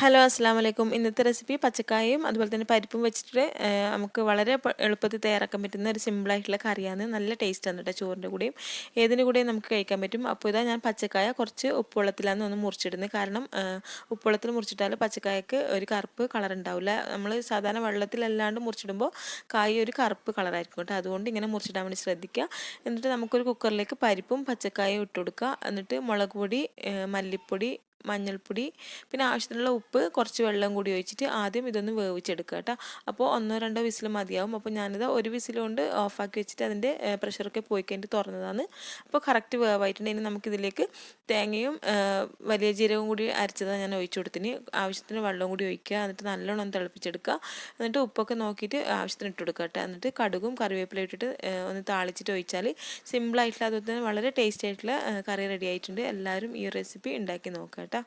Hello അസ്സാം വലൈക്കും ഇന്നത്തെ റെസിപ്പി പച്ചക്കായും അതുപോലെ തന്നെ പരിപ്പും വെച്ചിട്ട് നമുക്ക് വളരെ എളുപ്പത്തിൽ തയ്യാറാക്കാൻ പറ്റുന്ന ഒരു സിമ്പിളായിട്ടുള്ള കറിയാണ്. നല്ല ടേസ്റ്റ് ആണ് കേട്ടോ ചോറിന്റെ കൂടെയും. ഏതിന്റെ കൂടെയും നമുക്ക് കഴിക്കാൻ പറ്റും. അപ്പോൾ ഇതാ ഞാൻ പച്ചക്കായ കുറച്ച് ഉപ്പുവെള്ളത്തിലാണ് ഒന്ന് മുറിച്ചിടുന്നത് കാരണം ഉപ്പുവെള്ളത്തിൽ മുറിച്ചിട്ടാൽ പച്ചക്കായക്ക് ഒരു കറുപ്പ് കളർ ഉണ്ടാവില്ല നമ്മൾ സാധാരണ വെള്ളത്തിലല്ലാണ്ട് മുറിച്ചിടുമ്പോൾ കായ ഒരു കറുപ്പ് കളറായിരിക്കും കേട്ടോ അതുകൊണ്ട് ഇങ്ങനെ മുറിച്ചിടാൻ വേണ്ടി ശ്രദ്ധിക്കുക എന്നിട്ട് നമുക്കൊരു കുക്കറിലേക്ക് പരിപ്പും പച്ചക്കായും ഇട്ട് കൊടുക്കുക എന്നിട്ട് മുളക് പൊടി മല്ലിപ്പൊടി മഞ്ഞൾപ്പൊടി പിന്നെ ആവശ്യത്തിനുള്ള ഉപ്പ് കുറച്ച് വെള്ളം കൂടി ഒഴിച്ചിട്ട് ആദ്യം ഇതൊന്ന് വേവിച്ചെടുക്കുക കേട്ടോ. അപ്പോൾ ഒന്നോ രണ്ടോ വിസിൽ മതിയാവും. അപ്പോൾ ഞാനിത് ഒരു വിസിൽ കൊണ്ട് ഓഫാക്കി വെച്ചിട്ട് അതിന്റെ പ്രഷറൊക്കെ പോയി കഴിഞ്ഞിട്ട് തുറന്നതാണ്. അപ്പോൾ കറക്റ്റ് വേവായിട്ടുണ്ടെങ്കിൽ നമുക്കിതിലേക്ക് തേങ്ങയും വലിയ ജീരകവും കൂടി അരച്ചതാണ് ഞാൻ ഒഴിച്ചു കൊടുത്തിന് ആവശ്യത്തിന് വെള്ളം കൂടി ഒഴിക്കുക. എന്നിട്ട് നല്ലോണം തിളപ്പിച്ചെടുക്കുക. എന്നിട്ട് ഉപ്പൊക്കെ നോക്കിയിട്ട് ആവശ്യത്തിന് ഇട്ട് കൊടുക്കുക കേട്ടോ. എന്നിട്ട് കടുകും കറിവേപ്പില ഇട്ടിട്ട് ഒന്ന് താളിച്ചിട്ട് ഒഴിച്ചാൽ സിമ്പിളായിട്ടുള്ള അതുപോലെ തന്നെ വളരെ ടേസ്റ്റി ആയിട്ടുള്ള കറി റെഡി ആയിട്ടുണ്ട്. എല്ലാവരും ഈ റെസിപ്പി ഉണ്ടാക്കി നോക്കാം കേട്ടോ. да?